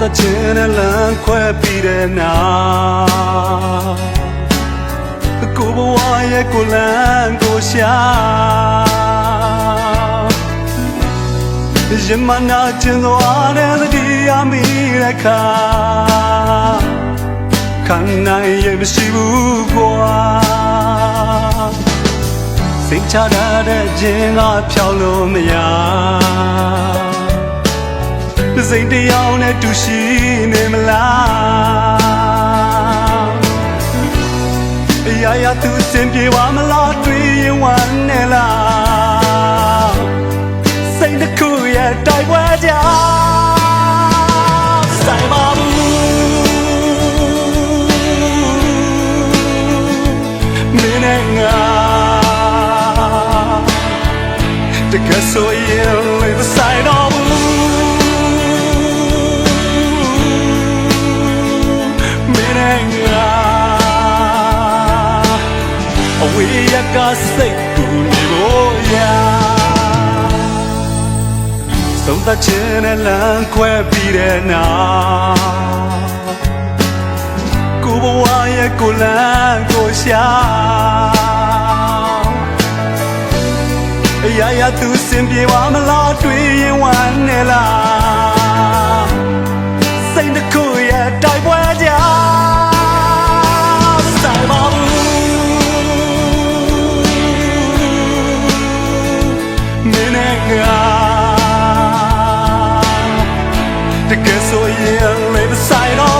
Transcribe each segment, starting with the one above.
သက်ချင်းနဲ့လမ်းခွဲပြီးတဲ့နောက်ကိုဘဝရဲ့ကိုလန်းကိုရှာရမနာကျင်သွားတဲ့သတိရမိတဲ့ခါခံနိုင်ရမရှိဘူးကွာစိတ်ချရတဲ့ခြင်းကဖြောင်းလို့မရ စိတ်တရားနဲ့တူရှိနေမလားအရာရာသူစင်ပြေပါမလားတွေ့ရင်ဝမ်းနေလားစိတ်တစ်ခုရဲ့တိုက်ပွဲကြောင့်ဆိုင်ပါဘူးမင်းနဲ့ငါတကယ်ဆိုရင်လည်းမဆို ရကစိတ်ကူနေဖို့ရာဆုံးသက်ခြင်းနဲ့လမ်းခွဲပြီးတဲ့နောက်ကိုဘဝရဲ့ကိုလမ်းကိုရှာအရာရာသူစင်ပြေပါမလားတွေ့ရင်ဝမ်းနေလား ကယ်ဆိုရ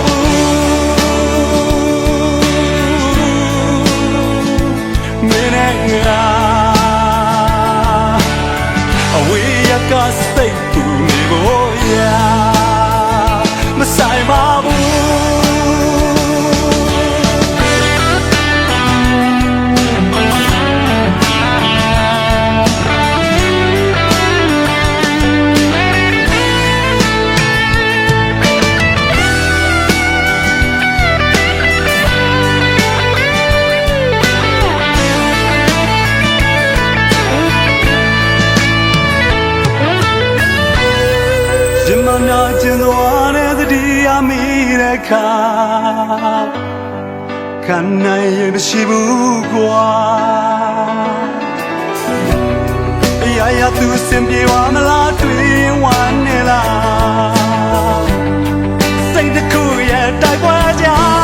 နာကျင်သွားတဲ့သတိရမိတဲ့ခါခံနိုင်ရမရှိဘူးကွာအရာရာသူစင်ပြေပါမလားတွေ့ရင်ဝမ်းနေလားစိတ်တစ်ခုရဲ့တိုက်ပွဲကြောင့်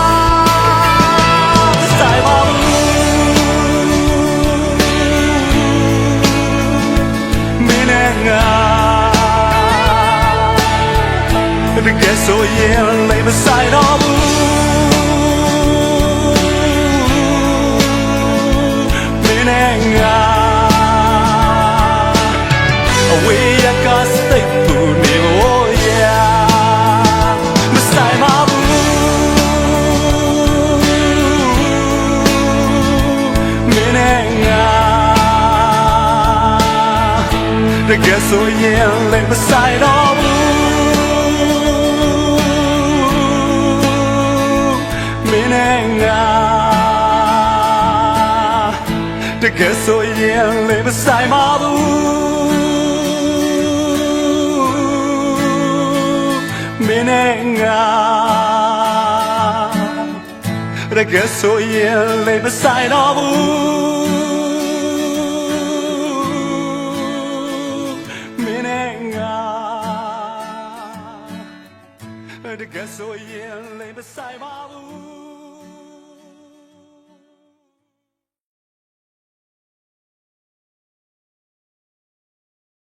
ဆိုင်ပါဘူးမင်းနဲ့ငါတကယ်ဆိုရင်လည်းမဆိုင်တော့ဘူးမင်းနဲ့ငါ တကယ်ဆိုရင်လည်းမဆိုင်ပါဘူးမင်းနဲ့ငါတကယ်ဆိုရင်လည်းမဆိုင်တော့ဘူးမင်းနဲ့ငါတကယ်ဆိုရင်လည်းမဆိုင်ပါဘူး